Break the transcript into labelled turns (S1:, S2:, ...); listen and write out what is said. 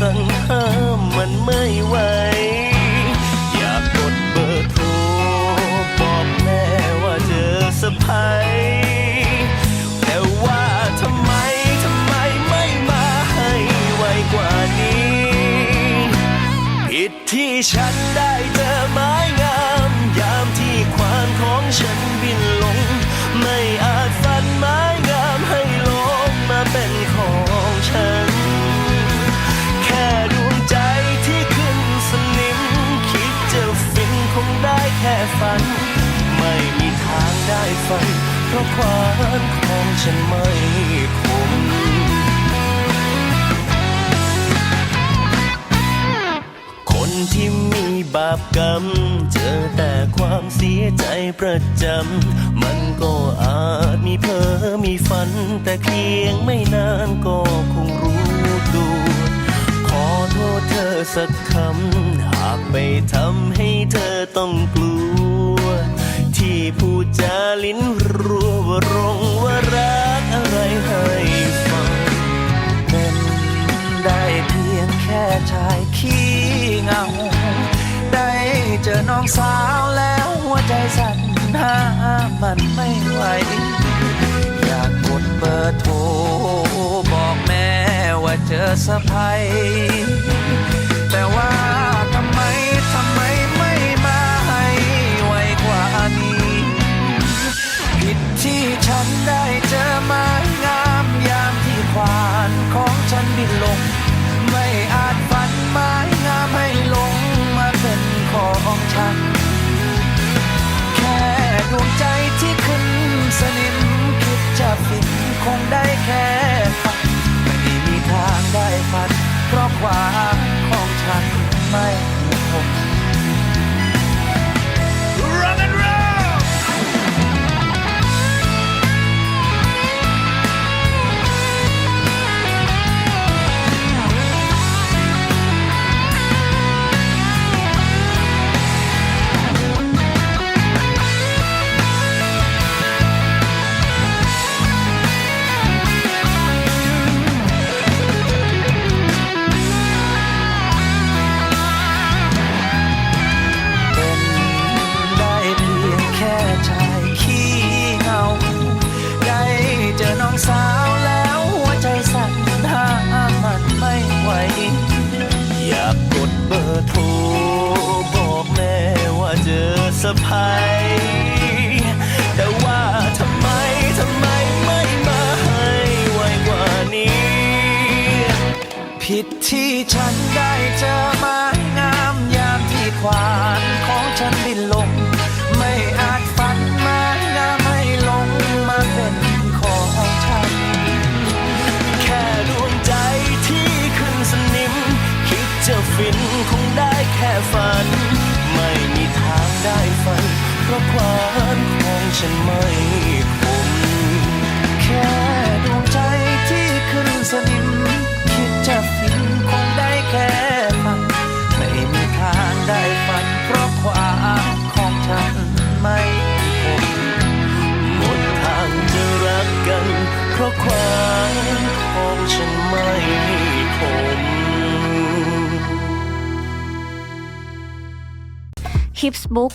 S1: สั่งห้ามมันไม่ไหว อยากกดเบอร์โทรบอกแม่ว่าเจอสะพายแต่ว่าทำไมทำไมไม่มาให้ไวกว่านี้ ผิดที่ฉันได้เจอมา ฝัน ไม่มีทางได้ฝัน เพราะควานของฉันไม่คมคนที่มีบาปกรรม เจอแต่ความเสียใจประจำ มันก็อาจมีเพ้อมีฝัน แต่เพียงไม่นานก็คงรู้ตัว ขอโทษเธอสักคำ หากไปทำให้เธอต้อง
S2: ชายขี้เงา ได้เจอน้องสาวแล้วหัวใจสั่นห้ามมันไม่ไหว อยากกดเบอร์โทร บอกแม่ว่าเจอสะพาย ของฉันไม่คงะพายแต่
S1: ว่าทำไมทำไมไม่มาให้ไวกว่านี้
S2: ผิดที่ฉันได้เจอไม้งามยามที่ควานของฉันบินล
S1: ง ฉันไม่คม
S2: แค่ดวงใจที่ขึ้นสนิม คิดจะฟินคงได้แค่ฝันไม่มีทางได้ฝัน เพราะความของฉันไม่คง
S1: หมดทางจะรักกัน เพราะความของฉันไม่คม
S3: Hips Book